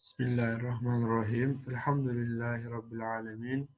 Bismillahirrahmanirrahim. Elhamdülillahi Rabbil alemin.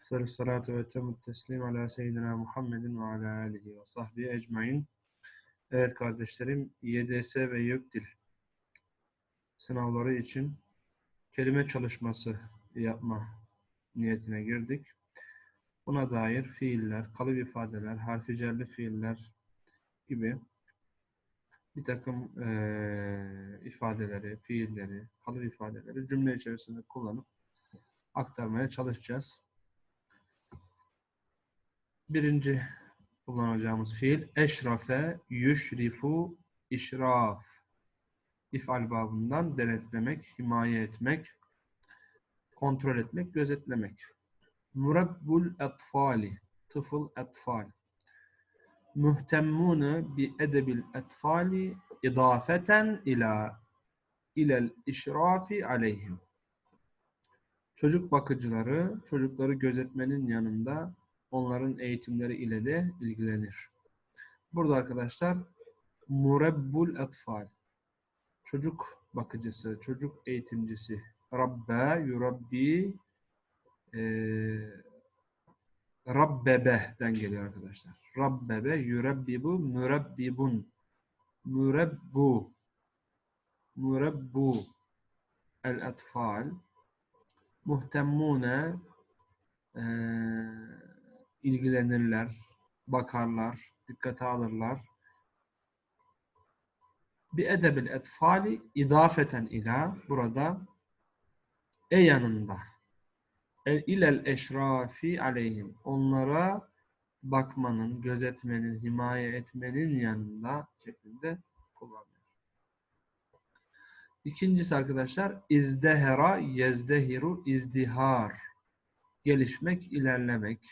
Efsel salatu ve temut teslim ala seyyidina Muhammedin ve ala alihi ve sahbihi ecmain. Evet kardeşlerim, YDS ve YÖKDİL sınavları için kelime çalışması yapma niyetine girdik. Buna dair fiiller, kalıp ifadeler, harfi cerli fiiller gibi bir takım eee, ifadeleri, fiilleri, kalıp ifadeleri cümle içerisinde kullanıp aktarmaya çalışacağız. Birinci kullanacağımız fiil eşrafe, yüşrifu, işraf. İfal babından denetlemek, himaye etmek, kontrol etmek, gözetlemek. Murabbul etfali, tıfıl etfal. Muhtemmune bi edebil etfali idafeten ila ilel işrafi aleyhim. Çocuk bakıcıları çocukları gözetmenin yanında onların eğitimleri ile de ilgilenir. Burada arkadaşlar murebbul etfal çocuk bakıcısı, çocuk eğitimcisi Rabbe, yurabbi eee Rabbebeh'den geliyor arkadaşlar. Rabbebe, yurabbibu, mürebbibun. Mürebbu. Mürebbu. El-etfal. Muhtemmune. eee, ilgilenirler, bakarlar, dikkate alırlar. Bir edebil etfali idafeten ila burada e yanında ilel eşrafi aleyhim. Onlara bakmanın, gözetmenin, himaye etmenin yanında şeklinde kullanılıyor. İkincisi arkadaşlar izdehera yezdehiru izdihar. Gelişmek, ilerlemek.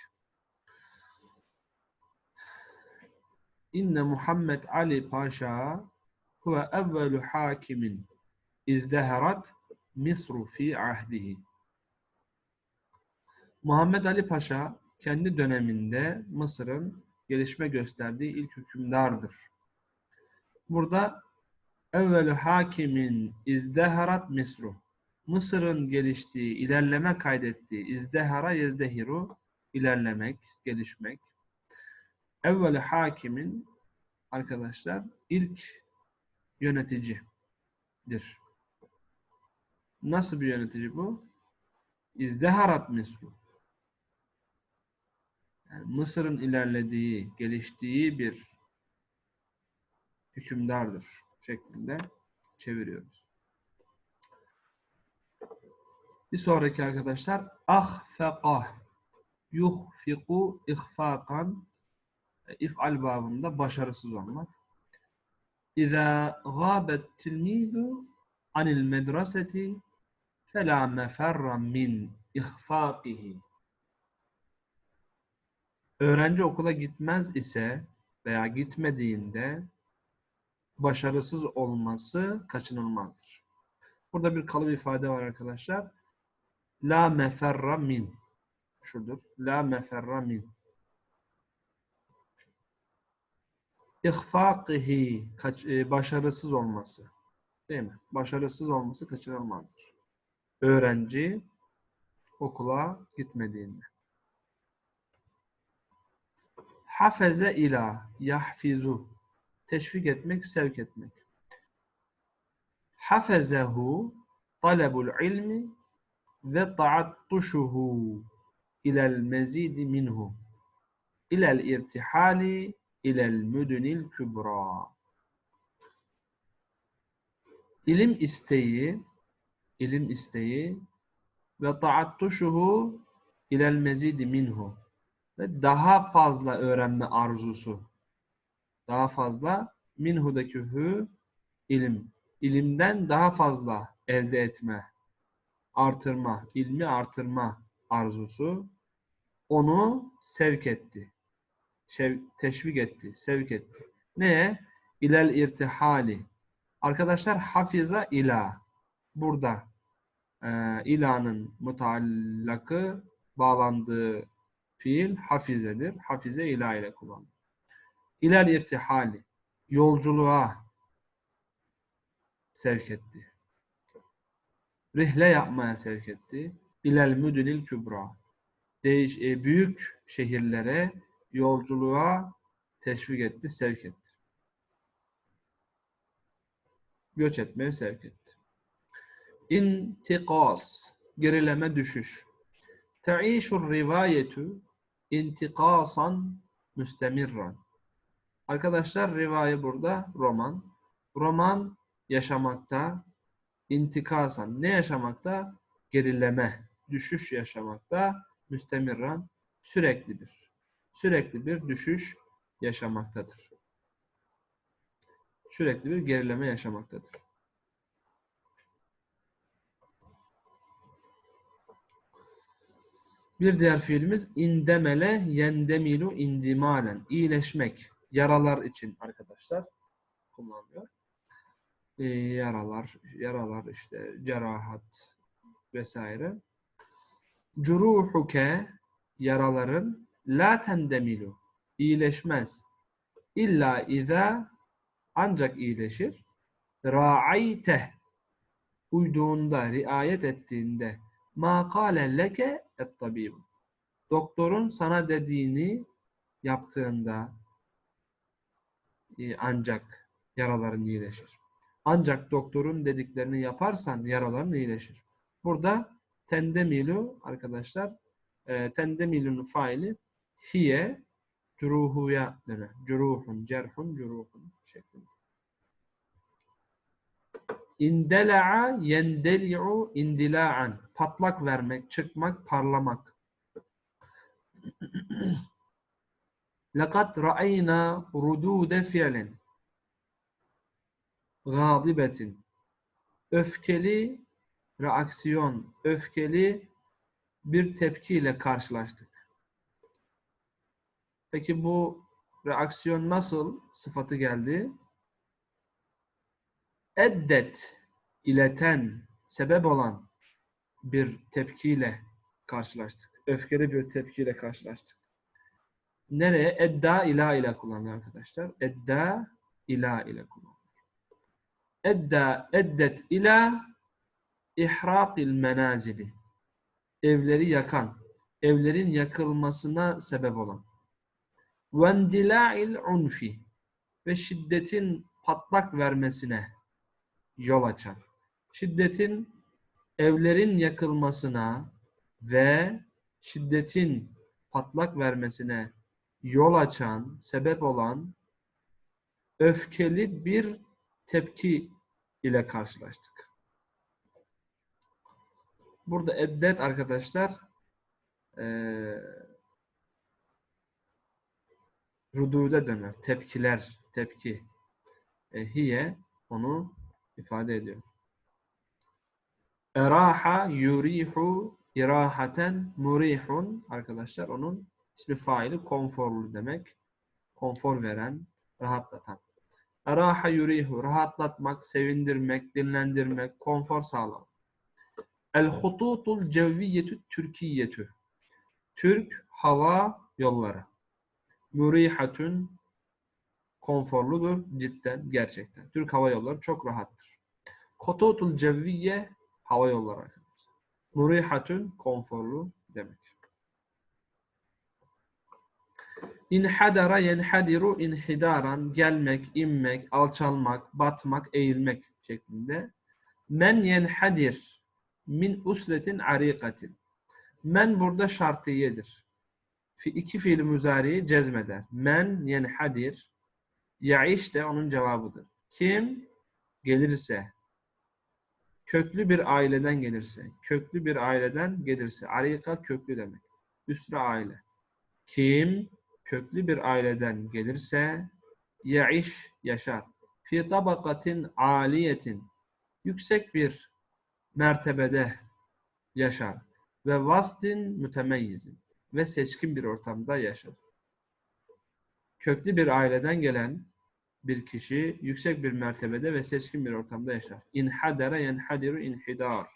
İnne Muhammed Ali Paşa huve evvelu hakimin izdeherat Misru fi ahdihi. Muhammed Ali Paşa kendi döneminde Mısır'ın gelişme gösterdiği ilk hükümdardır. Burada evvelü hakimin izdeharat Misru. Mısır'ın geliştiği, ilerleme kaydettiği izdehara yezdehiru ilerlemek, gelişmek. Evvelü hakimin arkadaşlar ilk yöneticidir. Nasıl bir yönetici bu? İzdeharat Misru. Yani Mısır'ın ilerlediği, geliştiği bir hükümdardır şeklinde çeviriyoruz. Bir sonraki arkadaşlar ahfeqa yuhfiku ihfakan if'al babında başarısız olmak. İza gâbet tilmizu anil medreseti felâ meferra min ihfakihi Öğrenci okula gitmez ise veya gitmediğinde başarısız olması kaçınılmazdır. Burada bir kalıp ifade var arkadaşlar. La meferra min. Şudur. La meferra min. İhfakihi. E, başarısız olması. Değil mi? Başarısız olması kaçınılmazdır. Öğrenci okula gitmediğinde. Hafeze ila yahfizu teşvik etmek, sevk etmek. Hafezehu talebul ilmi ve ta'attuşuhu ilel mezidi minhu ilel irtihali ilel müdünil kübra. İlim isteği, ilim isteği ve ta'attuşuhu ilel mezidi minhu ve daha fazla öğrenme arzusu. Daha fazla minhudaki hü ilim. İlimden daha fazla elde etme, artırma, ilmi artırma arzusu onu sevk etti. Şev, teşvik etti, sevk etti. Neye? İlel irtihali. Arkadaşlar hafiza ila. Burada e, ilanın mutallakı bağlandığı fiil hafizedir. Hafize ila ile kullanılır. İlel irtihali. Yolculuğa sevk etti. rihle yapmaya sevk etti. İlel müdünil kübra. Değiş, e, büyük şehirlere yolculuğa teşvik etti, sevk etti. Göç etmeye sevk etti. İntikas, gerileme düşüş. Te'işur rivayetu intikasan müstemirran. Arkadaşlar rivaye burada roman. Roman yaşamakta, intikasan ne yaşamakta? Gerileme, düşüş yaşamakta, müstemirran süreklidir. Sürekli bir düşüş yaşamaktadır. Sürekli bir gerileme yaşamaktadır. Bir diğer fiilimiz indemele yendemilu indimalen. İyileşmek. Yaralar için arkadaşlar kullanılıyor. Ee, yaralar, yaralar işte cerahat vesaire. Curuhuke yaraların la tendemilu iyileşmez. İlla iza ancak iyileşir. Ra'ayte uyduğunda, riayet ettiğinde ma kâle leke et tabibu. Doktorun sana dediğini yaptığında e, ancak yaraların iyileşir. Ancak doktorun dediklerini yaparsan yaraların iyileşir. Burada tendemilu arkadaşlar e, tendemilun faili hiye curuhuya dene. Curuhun, cerhun, curuhun şeklinde. İndela'a yendeli'u indila'an. Patlak vermek, çıkmak, parlamak. Lakat ra'ayna rudude fiilin. Gâdibetin. Öfkeli reaksiyon, öfkeli bir tepkiyle karşılaştık. Peki bu reaksiyon nasıl sıfatı geldi? Eddet, ileten, sebep olan bir tepkiyle karşılaştık. Öfkeli bir tepkiyle karşılaştık. Nereye? Edda ila ile kullanılıyor arkadaşlar. Edda ila ile kullanılıyor. Edda eddet ila ihraqil menazili. Evleri yakan, evlerin yakılmasına sebep olan. Vendila'il unfi ve şiddetin patlak vermesine yol açan. Şiddetin evlerin yakılmasına ve şiddetin patlak vermesine yol açan, sebep olan öfkeli bir tepki ile karşılaştık. Burada eddet arkadaşlar eee rudude döner. Tepkiler, tepki. E, hiye onu ifade ediyor. Eraha yurihu irahaten murihun arkadaşlar onun ismi faili konforlu demek. Konfor veren, rahatlatan. Eraha yurihu rahatlatmak, sevindirmek, dinlendirmek, konfor sağlamak. El hututul cevviyetü Türkiyetü. Türk hava yolları. Murihatun konforludur cidden gerçekten. Türk hava yolları çok rahattır. Hututul cevviye hava yolları arkadaşlar. Murihatun konforlu demek. İnhadara yenhadiru inhidaran gelmek, inmek, alçalmak, batmak, eğilmek şeklinde. Men yenhadir min usretin arikatin. Men burada şartiyedir. Fi, iki fiil müzariyi cezmeder. Men yenhadir. Ya'iş de onun cevabıdır. Kim gelirse, köklü bir aileden gelirse, köklü bir aileden gelirse, arika köklü demek. Üsre aile. Kim köklü bir aileden gelirse, ya'iş yaşar. Fi tabakatin aliyetin yüksek bir mertebede yaşar. Ve vastin mütemeyyizin ve seçkin bir ortamda yaşar. Köklü bir aileden gelen bir kişi yüksek bir mertebede ve seçkin bir ortamda yaşar. İnhadere yenhadiru inhidar.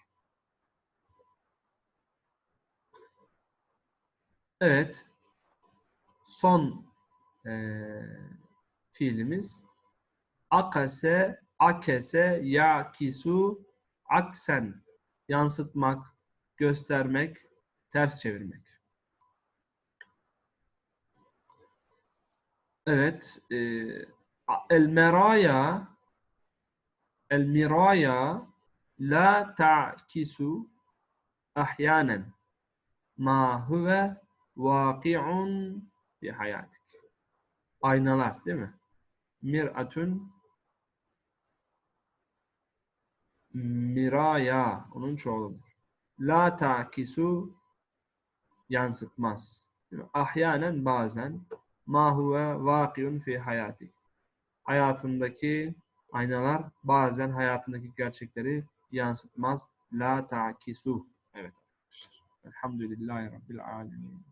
Evet. Son eee fiilimiz akase, akese, yakisu, aksen. yansıtmak, göstermek, ters çevirmek. Evet. e, el meraya el miraya la ta'kisu ahyanen ma huve vaki'un fi hayatik. Aynalar değil mi? Mir'atun miraya onun çoğuludur. La ta'kisu yansıtmaz. Ahyanen bazen ma huve vakiun fi hayatik. Hayatındaki aynalar bazen hayatındaki gerçekleri yansıtmaz. La ta'kisu. Evet arkadaşlar. Elhamdülillahi Rabbil alemin.